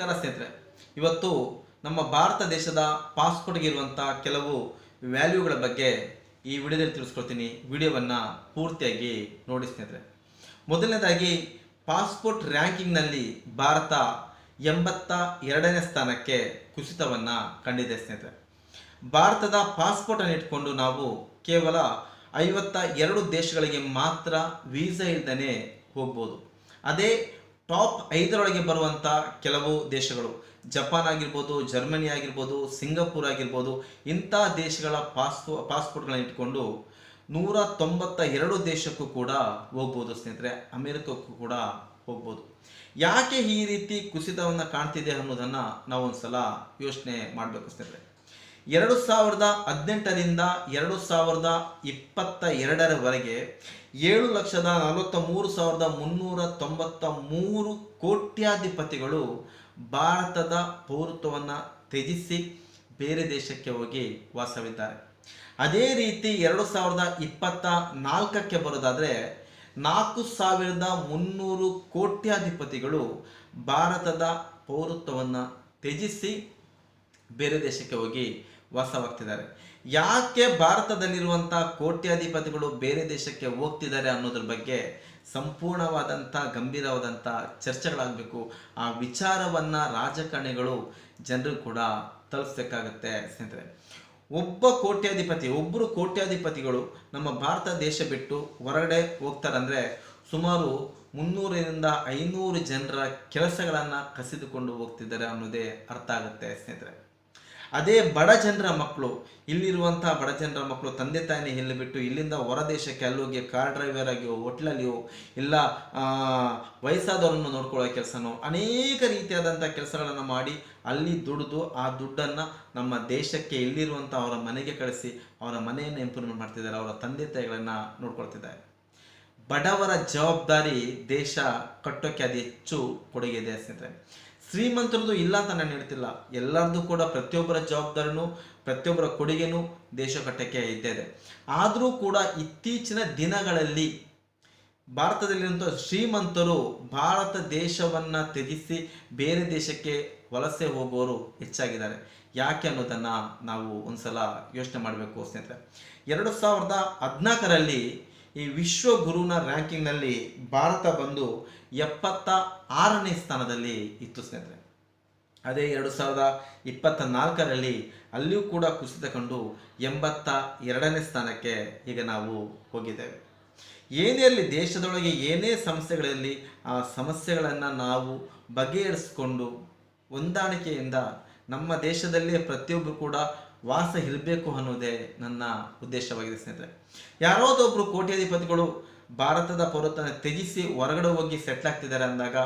ನಮಸ್ಕಾರ ಸ್ನೇಹಿತರೆ. ಇವತ್ತು ನಮ್ಮ ಭಾರತ ದೇಶದ ಪಾಸ್ಪೋರ್ಟ್ಗೆ ಇರುವಂಥ ಕೆಲವು ವ್ಯಾಲ್ಯೂಗಳ ಬಗ್ಗೆ ಈ ವಿಡಿಯೋದಲ್ಲಿ ತಿಳಿಸ್ಕೊಳ್ತೀನಿ ವಿಡಿಯೋವನ್ನು ಪೂರ್ತಿಯಾಗಿ ನೋಡಿ ಸ್ನೇಹಿತರೆ. ಮೊದಲನೇದಾಗಿ ಪಾಸ್ಪೋರ್ಟ್ ರ್ಯಾಂಕಿಂಗ್ನಲ್ಲಿ ಭಾರತ ಎಂಬತ್ತ ಎರಡನೇ ಸ್ಥಾನಕ್ಕೆ ಕುಸಿತವನ್ನು ಕಂಡಿದೆ ಸ್ನೇಹಿತರೆ. ಭಾರತದ ಪಾಸ್ಪೋರ್ಟನ್ನು ಇಟ್ಕೊಂಡು ನಾವು ಕೇವಲ ಐವತ್ತ ಎರಡು ದೇಶಗಳಿಗೆ ಮಾತ್ರ ವೀಸಾ ಇಲ್ದೇ ಹೋಗ್ಬೋದು. ಅದೇ ಟಾಪ್ ಐದರೊಳಗೆ ಬರುವಂಥ ಕೆಲವು ದೇಶಗಳು. ಜಪಾನ್ ಆಗಿರ್ಬೋದು, ಜರ್ಮನಿ ಆಗಿರ್ಬೋದು, ಸಿಂಗಾಪುರ್ ಆಗಿರ್ಬೋದು, ಇಂಥ ದೇಶಗಳ ಪಾಸ್ಪೋ, ಪಾಸ್ಪೋರ್ಟ್ಗಳನ್ನ ಇಟ್ಕೊಂಡು ನೂರ ತೊಂಬತ್ತ ಎರಡು ದೇಶಕ್ಕೂ ಕೂಡ ಹೋಗ್ಬೋದು ಸ್ನೇಹಿತರೆ. ಅಮೆರಿಕಕ್ಕೂ ಕೂಡ ಹೋಗ್ಬೋದು. ಯಾಕೆ ಈ ರೀತಿ ಕುಸಿತವನ್ನು ಕಾಣ್ತಿದೆ ಅನ್ನೋದನ್ನು ನಾವು ಒಂದ್ಸಲ ಯೋಚನೆ ಮಾಡಬೇಕು ಸ್ನೇಹಿತರೆ. ಎರಡು ಸಾವಿರದ ಹದಿನೆಂಟರಿಂದ ಎರಡು ಸಾವಿರದ ಇಪ್ಪತ್ತ ಎರಡರವರೆಗೆ ಏಳು ಲಕ್ಷದ ನಲವತ್ತ ಮೂರು ಸಾವಿರದ ಮುನ್ನೂರ ತೊಂಬತ್ತ ಮೂರು ಕೋಟ್ಯಾಧಿಪತಿಗಳು ಭಾರತದ ಪೌರತ್ವವನ್ನು ತ್ಯಜಿಸಿ ಬೇರೆ ದೇಶಕ್ಕೆ ಹೋಗಿ ವಾಸವಿದ್ದಾರೆ. ಅದೇ ರೀತಿ ಎರಡು ಸಾವಿರದ ಇಪ್ಪತ್ತ ನಾಲ್ಕಕ್ಕೆ ಬರೋದಾದರೆ ನಾಲ್ಕು ಸಾವಿರದ ಮುನ್ನೂರು ಕೋಟ್ಯಾಧಿಪತಿಗಳು ಭಾರತದ ಪೌರತ್ವವನ್ನು ತ್ಯಜಿಸಿ ಬೇರೆ ದೇಶಕ್ಕೆ ಹೋಗಿ ವಾಸವಾಗ್ತಿದ್ದಾರೆ. ಯಾಕೆ ಭಾರತದಲ್ಲಿರುವಂಥ ಕೋಟ್ಯಾಧಿಪತಿಗಳು ಬೇರೆ ದೇಶಕ್ಕೆ ಹೋಗ್ತಿದ್ದಾರೆ ಅನ್ನೋದ್ರ ಬಗ್ಗೆ ಸಂಪೂರ್ಣವಾದಂಥ ಗಂಭೀರವಾದಂಥ ಚರ್ಚೆಗಳಾಗಬೇಕು. ಆ ವಿಚಾರವನ್ನು ರಾಜಕಾರಣಿಗಳು ಜನರು ಕೂಡ ತಲುಪಿಸ್ಬೇಕಾಗತ್ತೆ ಸ್ನೇಹಿತರೆ. ಒಬ್ಬ ಕೋಟ್ಯಾಧಿಪತಿ ಒಬ್ಬರು ಕೋಟ್ಯಾಧಿಪತಿಗಳು ನಮ್ಮ ಭಾರತ ದೇಶ ಬಿಟ್ಟು ಹೊರಗಡೆ ಹೋಗ್ತಾರಂದ್ರೆ ಸುಮಾರು ಮುನ್ನೂರರಿಂದ ಐನೂರು ಜನರ ಕೆಲಸಗಳನ್ನು ಕಸಿದುಕೊಂಡು ಹೋಗ್ತಿದ್ದಾರೆ ಅನ್ನೋದೇ ಅರ್ಥ ಆಗುತ್ತೆ ಸ್ನೇಹಿತರೆ. ಅದೇ ಬಡ ಜನರ ಮಕ್ಕಳು ಇಲ್ಲಿರುವಂಥ ಬಡ ಜನರ ಮಕ್ಕಳು ತಂದೆ ತಾಯಿನೇ ಇಲ್ಲಿ ಬಿಟ್ಟು ಇಲ್ಲಿಂದ ಹೊರದೇಶಕ್ಕೆ ಅಲ್ಲೋಗಿ ಕಾರ್ ಡ್ರೈವರ್ ಆಗಿಯೋ ಹೋಟ್ಲಲ್ಲಿಯೋ ಇಲ್ಲ ವಯಸ್ಸಾದವರನ್ನು ನೋಡ್ಕೊಳ್ಳೋ ಕೆಲಸನೋ ಅನೇಕ ರೀತಿಯಾದಂಥ ಕೆಲಸಗಳನ್ನು ಮಾಡಿ ಅಲ್ಲಿ ದುಡಿದು ಆ ದುಡ್ಡನ್ನು ನಮ್ಮ ದೇಶಕ್ಕೆ ಇಲ್ಲಿರುವಂಥ ಅವರ ಮನೆಗೆ ಕಳಿಸಿ ಅವರ ಮನೆಯನ್ನು ಇಂಪ್ರೂವ್ಮೆಂಟ್ ಮಾಡ್ತಿದ್ದಾರೆ, ಅವರ ತಂದೆ ತಾಯಿಗಳನ್ನು ನೋಡ್ಕೊಳ್ತಿದ್ದಾರೆ. ಬಡವರ ಜವಾಬ್ದಾರಿ ದೇಶ ಕಟ್ಟೋಕ್ಕೆ ಅದು ಹೆಚ್ಚು ಕೊಡುಗೆ ಇದೆ ಸ್ನೇಹಿತರೆ. ಶ್ರೀಮಂತರದ್ದು ಇಲ್ಲ ಅಂತ ನಾನು ಹೇಳ್ತಿಲ್ಲ. ಎಲ್ಲರದು ಕೂಡ ಪ್ರತಿಯೊಬ್ಬರ ಜವಾಬ್ದಾರಿನೂ, ಪ್ರತಿಯೊಬ್ಬರ ಕೊಡುಗೆನೂ ದೇಶ ಕಟ್ಟಕ್ಕೆ ಇದ್ದೇ ಇದೆ. ಆದರೂ ಕೂಡ ಇತ್ತೀಚಿನ ದಿನಗಳಲ್ಲಿ ಭಾರತದಲ್ಲಿರುವಂಥ ಶ್ರೀಮಂತರು ಭಾರತ ದೇಶವನ್ನು ತ್ಯಜಿಸಿ ಬೇರೆ ದೇಶಕ್ಕೆ ವಲಸೆ ಹೋಗುವವರು ಹೆಚ್ಚಾಗಿದ್ದಾರೆ. ಯಾಕೆ ಅನ್ನೋದನ್ನು ನಾವು ಒಂದ್ಸಲ ಯೋಚನೆ ಮಾಡಬೇಕು ಸ್ನೇಹಿತರೆ. ಎರಡು ಸಾವಿರದ ಹದಿನಾಲ್ಕರಲ್ಲಿ ಈ ವಿಶ್ವ ಗುರುವಿನ ರ್ಯಾಂಕಿಂಗ್ನಲ್ಲಿ ಭಾರತ ಬಂದು ಎಪ್ಪತ್ತ ಆರನೇ ಸ್ಥಾನದಲ್ಲಿ ಇತ್ತು ಸ್ನೇಹಿತರೆ. ಅದೇ ಎರಡು ಸಾವಿರದ ಇಪ್ಪತ್ತ ನಾಲ್ಕರಲ್ಲಿ ಅಲ್ಲಿಯೂ ಕೂಡ ಕುಸಿತ ಕಂಡು ಎಂಬತ್ತ ಎರಡನೇ ಸ್ಥಾನಕ್ಕೆ ಈಗ ನಾವು ಹೋಗಿದ್ದೇವೆ. ಏನೇ ಅಲ್ಲಿ ದೇಶದೊಳಗೆ ಏನೇ ಸಮಸ್ಯೆಗಳಲ್ಲಿ ಆ ಸಮಸ್ಯೆಗಳನ್ನು ನಾವು ಬಗೆಹರಿಸ್ಕೊಂಡು ಹೊಂದಾಣಿಕೆಯಿಂದ ನಮ್ಮ ದೇಶದಲ್ಲೇ ಪ್ರತಿಯೊಬ್ಬರು ಕೂಡ ವಾಸ ಇರಬೇಕು ಅನ್ನೋದೇ ನನ್ನ ಉದ್ದೇಶವಾಗಿದೆ ಸ್ನೇಹಿತರೆ. ಯಾರೋದೊಬ್ಬರು ಕೋಟ್ಯಾಧಿಪತಿಗಳು ಭಾರತದ ಪೌರತ್ವನ ತ್ಯಜಿಸಿ ಹೊರಗಡೆ ಹೋಗಿ ಸೆಟ್ಲ್ ಆಗ್ತಿದ್ದಾರೆ ಅಂದಾಗ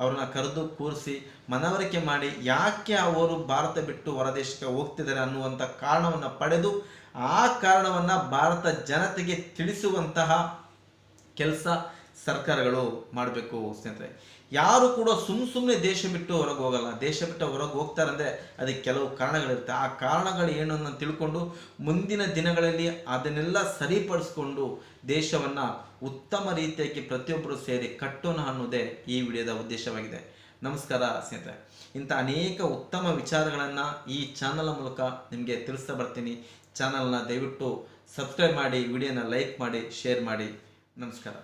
ಅವ್ರನ್ನ ಕರೆದು ಕೂರಿಸಿ ಮನವರಿಕೆ ಮಾಡಿ ಯಾಕೆ ಅವರು ಭಾರತ ಬಿಟ್ಟು ಹೊರದೇಶಕ್ಕೆ ಹೋಗ್ತಿದ್ದಾರೆ ಅನ್ನುವಂಥ ಕಾರಣವನ್ನು ಪಡೆದು ಆ ಕಾರಣವನ್ನು ಭಾರತ ಜನತೆಗೆ ತಿಳಿಸುವಂತಹ ಕೆಲಸ ಸರ್ಕಾರಗಳು ಮಾಡಬೇಕು ಸ್ನೇಹಿತರೆ. ಯಾರು ಕೂಡ ಸುಮ್ಮ ಸುಮ್ಮನೆ ದೇಶ ಬಿಟ್ಟು ಹೊರಗೆ ಹೋಗಲ್ಲ. ದೇಶ ಬಿಟ್ಟು ಹೊರಗೆ ಹೋಗ್ತಾರಂದ್ರೆ ಅದಕ್ಕೆ ಕೆಲವು ಕಾರಣಗಳಿರುತ್ತೆ. ಆ ಕಾರಣಗಳು ಏನು ಅನ್ನೋ ತಿಳ್ಕೊಂಡು ಮುಂದಿನ ದಿನಗಳಲ್ಲಿ ಅದನ್ನೆಲ್ಲ ಸರಿಪಡಿಸ್ಕೊಂಡು ದೇಶವನ್ನು ಉತ್ತಮ ರೀತಿಯಾಗಿ ಪ್ರತಿಯೊಬ್ಬರು ಸೇರಿ ಕಟ್ಟೋಣ ಅನ್ನೋದೇ ಈ ವಿಡಿಯೋದ ಉದ್ದೇಶವಾಗಿದೆ. ನಮಸ್ಕಾರ ಸ್ನೇಹಿತರೆ. ಇಂಥ ಅನೇಕ ಉತ್ತಮ ವಿಚಾರಗಳನ್ನು ಈ ಚಾನಲ್ ಮೂಲಕ ನಿಮಗೆ ತಿಳಿಸ್ತಾ ಬರ್ತೀನಿ. ಚಾನಲ್ನ ದಯವಿಟ್ಟು ಸಬ್ಸ್ಕ್ರೈಬ್ ಮಾಡಿ, ವಿಡಿಯೋನ ಲೈಕ್ ಮಾಡಿ, ಶೇರ್ ಮಾಡಿ. ನಮಸ್ಕಾರ.